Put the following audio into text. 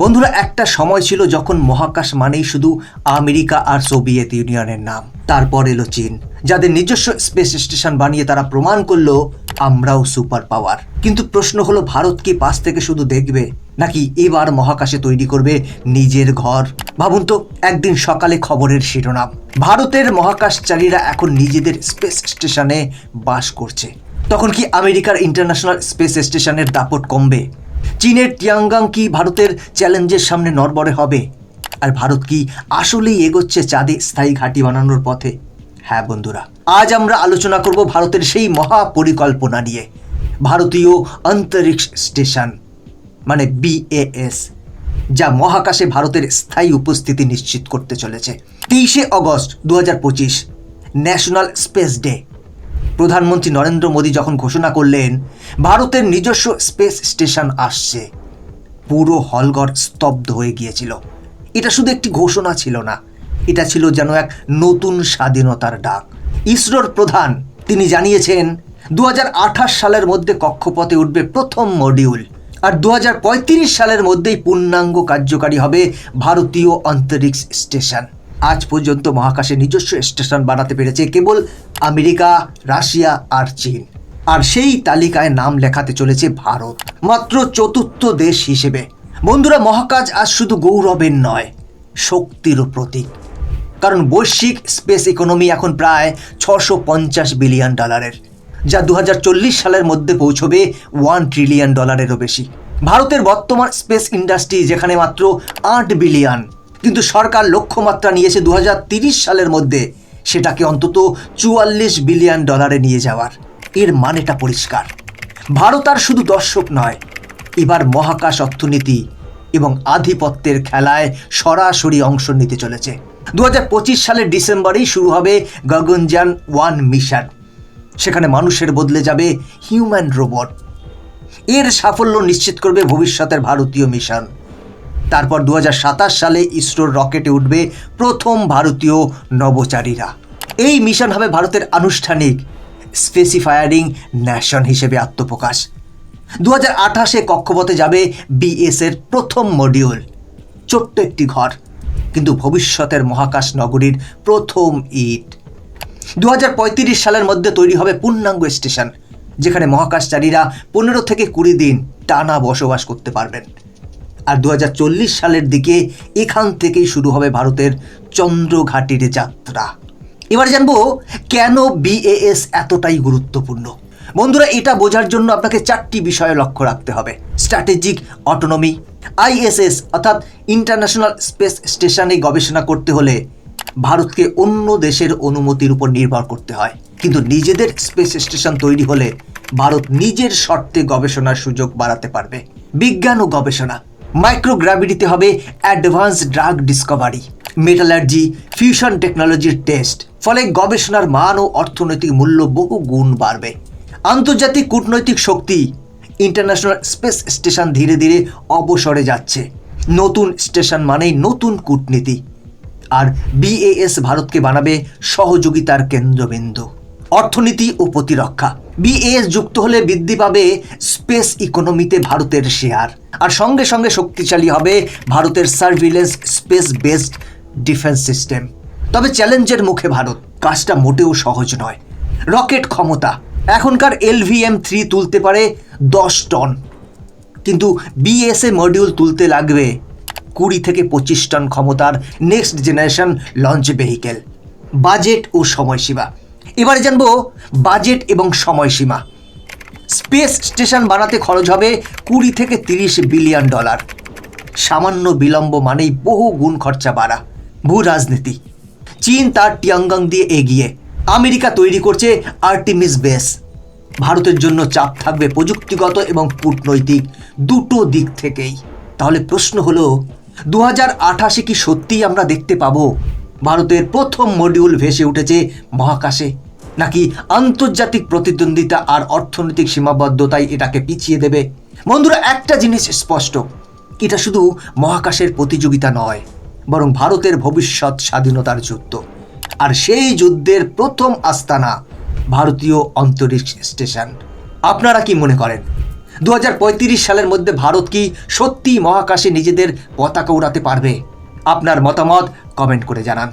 বন্ধুরা, একটা সময় ছিল যখন মহাকাশ মানেই শুধু আমেরিকা আর সোভিয়েত ইউনিয়নের নাম। তারপর এলো চীন, যাদের নিজস্ব স্পেস স্টেশন বানিয়ে তারা প্রমাণ করল, আমরাও সুপার পাওয়ার। কিন্তু প্রশ্ন হলো, ভারত কি পাশ থেকে শুধু দেখবে, নাকি এবার মহাকাশে তৈরি করবে নিজের ঘর? ভাবুন তো, একদিন সকালে খবরের শিরোনাম। ভারতের মহাকাশচারীরা এখন নিজেদের স্পেস স্টেশনে বাস করছে। তখন কি আমেরিকার ইন্টারন্যাশনাল স্পেস স্টেশনের দাপট কমবে? চীনের টিয়াঙ্গাং কি ভারতের চ্যালেঞ্জের সামনে নরবরে হবে? আর ভারত কি আসলেই এগোচ্ছে চাঁদে স্থায়ী ঘাঁটি বানানোর পথে? হ্যাঁ বন্ধুরা, আজ আমরা আলোচনা করব ভারতের সেই মহা পরিকল্পনা নিয়ে। ভারতীয় অন্তরিক্ষ স্টেশন মানে বিএএস যা মহাকাশে ভারতের স্থায়ী উপস্থিতি নিশ্চিত করতে চলেছে। তেইশে অগস্ট দু হাজার পঁচিশ, ন্যাশনাল স্পেস ডে। প্রধানমন্ত্রী নরেন্দ্র মোদী যখন ঘোষণা করলেন, ভারতের নিজস্ব স্পেস স্টেশন আসছে, পুরো হলঘর স্তব্ধ হয়ে গিয়েছিল। এটা শুধু একটি ঘোষণা ছিল না, এটা ছিল যেন এক নতুন স্বাধীনতার ডাক। ইসরোর প্রধান, তিনি জানিয়েছেন দু হাজার আঠাশ সালের মধ্যে কক্ষপথে উঠবে প্রথম মডিউল, আর দু হাজার পঁয়ত্রিশ সালের মধ্যেই পূর্ণাঙ্গ কার্যকারী হবে ভারতীয় অন্তরিক্ষ স্টেশন। আজ পর্যন্ত মহাকাশে নিজস্ব স্টেশন বানাতে পেরেছে কেবল আমেরিকা, রাশিয়া আর চীন। আর সেই তালিকায় নাম লেখাতে চলেছে ভারত, মাত্র চতুর্থ দেশ হিসেবে। বন্ধুরা, মহাকাশ আজ শুধু গৌরবের নয়, শক্তিরও প্রতীক। কারণ বৈশ্বিক স্পেস ইকোনমি এখন প্রায় ছশো পঞ্চাশ বিলিয়ন ডলারের, যা দু হাজার চল্লিশ সালের মধ্যে পৌঁছবে ওয়ান ট্রিলিয়ন ডলারেরও বেশি। ভারতের বর্তমান স্পেস ইন্ডাস্ট্রি যেখানে মাত্র আট বিলিয়ন কিন্তু সরকার লক্ষ্যমাত্রা নিয়েছে দু সালের মধ্যে। সেটাকে অন্তত চুয়াল্লিশ বিলিয়ন ডলারে নিয়ে যাওয়ার। এর মানেটা পরিষ্কার। ভারত আর শুধু দর্শক নয়, এবার মহাকাশ অর্থনীতি এবং আধিপত্যের খেলায় সরাসরি অংশ নিতে চলেছে। দু হাজার পঁচিশ সালের ডিসেম্বরেই শুরু হবে গগনযান ওয়ান মিশন। সেখানে মানুষের বদলে যাবে হিউম্যান রোবট। এর সাফল্য নিশ্চিত করবে ভবিষ্যতের ভারতীয় মিশন। তারপর দু হাজার সাতাশ সালে ইসরোর রকেটে উঠবে প্রথম ভারতীয় নবচারীরা এই মিশন হবে ভারতের আনুষ্ঠানিক স্পেসিফায়ারিং ন্যাশন হিসেবে আত্মপ্রকাশ। দু হাজার আঠাশে কক্ষপথে যাবে বিএস এর প্রথম মডিউল, ছোট্ট একটি ঘর, কিন্তু ভবিষ্যতের মহাকাশ নগরীর প্রথম ইট। দু হাজার পঁয়ত্রিশ সালের মধ্যে তৈরি হবে পূর্ণাঙ্গ স্টেশন, যেখানে মহাকাশচারীরা পনেরো থেকে কুড়ি দিন টানা বসবাস করতে পারবেন। আর দু হাজার চল্লিশ সালের দিকে এখান থেকেই শুরু হবে ভারতের চন্দ্রঘাটির যাত্রা। এবার জানব কেন বিএএস এতটাই গুরুত্বপূর্ণ? বন্ধুরা, এটা বোঝার জন্য আপনাকে চারটি বিষয়ে লক্ষ্য রাখতে হবে। স্ট্র্যাটেজিক অটোনমি আইএসএস অর্থাৎ ইন্টারন্যাশনাল স্পেস স্টেশনে গবেষণা করতে হলে ভারতকে অন্য দেশের অনুমতির উপর নির্ভর করতে হয়। কিন্তু নিজেদের স্পেস স্টেশন তৈরি হলে ভারত নিজের শর্তে গবেষণার সুযোগ বাড়াতে পারবে। বিজ্ঞান ও গবেষণা মাইক্রোগ্রাভিটিতে হবে advance drug discovery. Metallurgy fusion টেকনোলজির টেস্ট, ফলে গবেষণার মান ও অর্থনৈতিক মূল্য বহু গুণ বাড়বে। আন্তর্জাতিক কূটনৈতিক শক্তি ইন্টারন্যাশনাল স্পেস স্টেশন ধীরে ধীরে অবসরে যাচ্ছে। নতুন স্টেশন মানেই নতুন কূটনীতি। আর বিএএস ভারতকে বানাবে সহযোগিতার কেন্দ্রবিন্দু। অর্থনীতি ও প্রতিরক্ষা। বিএএস যুক্ত হলে বৃদ্ধি পাবে স্পেস ইকোনমিতে ভারতের শেয়ার। আর সঙ্গে সঙ্গে শক্তিশালী হবে ভারতের surveillance space based defence system. তবে চ্যালেঞ্জের মুখে ভারত, কাজটা মোটেও সহজ নয়। রকেট ক্ষমতা, এখনকার এলভিএম থ্রি তুলতে পারে দশ টন। কিন্তু বিএসএ মডিউল তুলতে লাগবে কুড়ি থেকে পঁচিশ টন ক্ষমতার next generation launch vehicle. Budget ও সময়সীমা। এবারে জানব বাজেট এবং সময়সীমা। স্পেস স্টেশন বানাতে খরচ হবে কুড়ি থেকে তিরিশ বিলিয়ন ডলার। সামান্য বিলম্ব মানেই বহু গুণ খরচা বাড়া। ভূ রাজনীতি। চীন তার টিয়াঙ্গাং দিয়ে এগিয়ে। আমেরিকা তৈরি করছে আর্টিমিস বেস। ভারতের জন্য চাপ থাকবে প্রযুক্তিগত এবং কূটনৈতিক দুটো দিক থেকেই। তাহলে প্রশ্ন হলো দু হাজার আঠাশে কি সত্যিই আমরা দেখতে পাবো? ভারতের প্রথম মডিউল ভেসে উঠেছে মহাকাশে। নাকি আন্তর্জাতিক প্রতিদ্বন্দ্বিতা আর অর্থনৈতিক সীমাবদ্ধতাই এটাকে পিছিয়ে দেবে? বন্ধুরা, একটা জিনিস স্পষ্ট। এটা শুধু মহাকাশের প্রতিযোগিতা নয়, বরং ভারতের ভবিষ্যৎ স্বাধীনতার যুদ্ধ। আর সেই যুদ্ধের প্রথম আস্তানা ভারতীয় অন্তরিক্ষ স্টেশন। আপনারা কি মনে করেন? দু হাজার পঁয়ত্রিশ সালের মধ্যে ভারত কি সত্যি মহাকাশে নিজেদের পতাকা উড়াতে পারবে? আপনার মতামত কমেন্ট করে জানান।